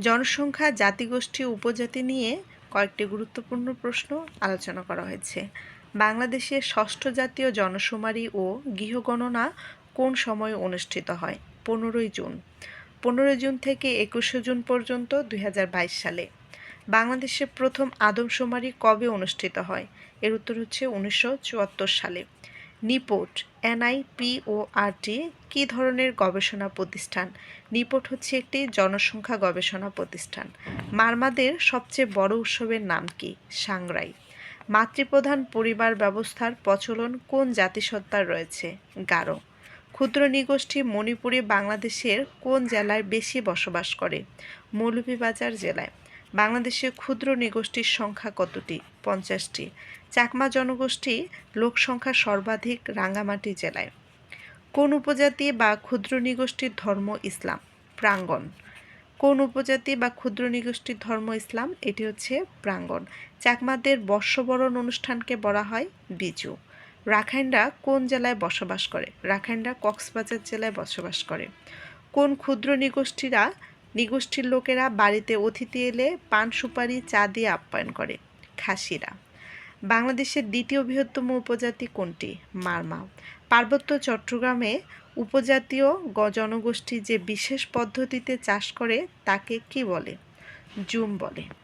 জনসংখ্যা, জাতিগোষ্ঠী, উপজাতি নিয়ে কয়েকটি গুরুত্বপূর্ণ প্রশ্ন আলোচনা করা হয়েছে। বাংলাদেশে ষষ্ঠ জাতীয় জনশুমারি ও গৃহগণনা কোন সময়ে অনুষ্ঠিত হয়? পনেরোই জুন। পনেরোই জুন থেকে একুশে জুন পর্যন্ত দুই হাজার বাইশ সালে। বাংলাদেশে প্রথম আদমশুমারি কবে অনুষ্ঠিত হয়? এর উত্তর হচ্ছে উনিশশো চুয়াত্তর সালে। নিপোট এনআইপিওআরটি, কী ধরনের গবেষণা প্রতিষ্ঠান? নিপোট হচ্ছে একটি জনসংখ্যা গবেষণা প্রতিষ্ঠান। মারমাদের সবচেয়ে বড় উৎসবের নাম কি? সাংরাই। মাতৃপ্রধান পরিবার ব্যবস্থার প্রচলন কোন জাতিসত্তার রয়েছে? গারো। ক্ষুদ্র নিগোষ্ঠী মণিপুরে বাংলাদেশের কোন জেলায় বেশি বসবাস করে? মৌলভীবাজার জেলায়। বাংলাদেশে ক্ষুদ্র নিগোষ্ঠীর সংখ্যা কতটি? পঞ্চাশটি। চাকমা জনগোষ্ঠী লোকসংখ্যা সর্বাধিক রাঙ্গামাটি জেলায়। কোন উপজাতি বা ক্ষুদ্র নিগোষ্ঠীর ধর্ম ইসলাম? প্রাঙ্গণ। কোন উপজাতি বা ক্ষুদ্র নিগোষ্ঠীর ধর্ম ইসলাম? এটি হচ্ছে প্রাঙ্গণ। চাকমাদের বর্ষবরণ অনুষ্ঠানকে বলা হয় বিজু। রাখাইনরা কোন জেলায় বসবাস করে? রাখাইনরা কক্সবাজার জেলায় বসবাস করে। কোন ক্ষুদ্র নিগোষ্ঠীরা নিগোষ্ঠীর লোকেরা বাড়িতে অতিথি এলে পান সুপারি, চা দিয়ে আপ্যায়ন করে। খাসিরা। বাংলাদেশের দ্বিতীয় বৃহত্তম উপজাতি কোনটি? মারমা। পার্বত্য চট্টগ্রামে উপজাতীয় জনগোষ্ঠী যে বিশেষ পদ্ধতিতে চাষ করে তাকে কি বলে? জুম বলে।